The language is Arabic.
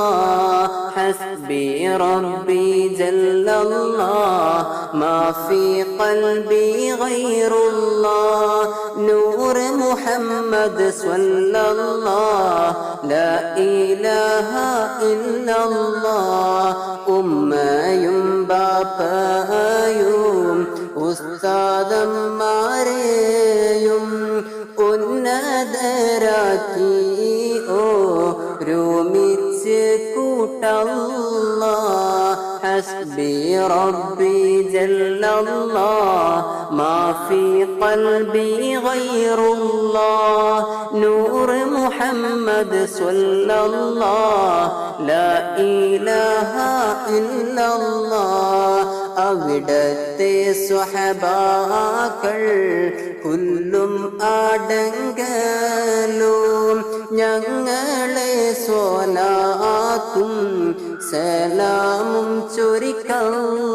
الله. حسبي ربي جل الله. ما في قلبي غير الله. نور محمد صلى الله. لا إله إلا الله. أمّا يمبا بايوم أستاذ சதராக்கியோ الله حسبي ربي جل الله ما في قلبي غير الله نور محمد صلى الله لا إله إلا الله അവിടത്തെ സ്വഹബാക്കൾ പുല്ലും ആടങ്കലും ഞങ്ങളെ സോലാത്തും സലാമും ചൊരിക്കല്ല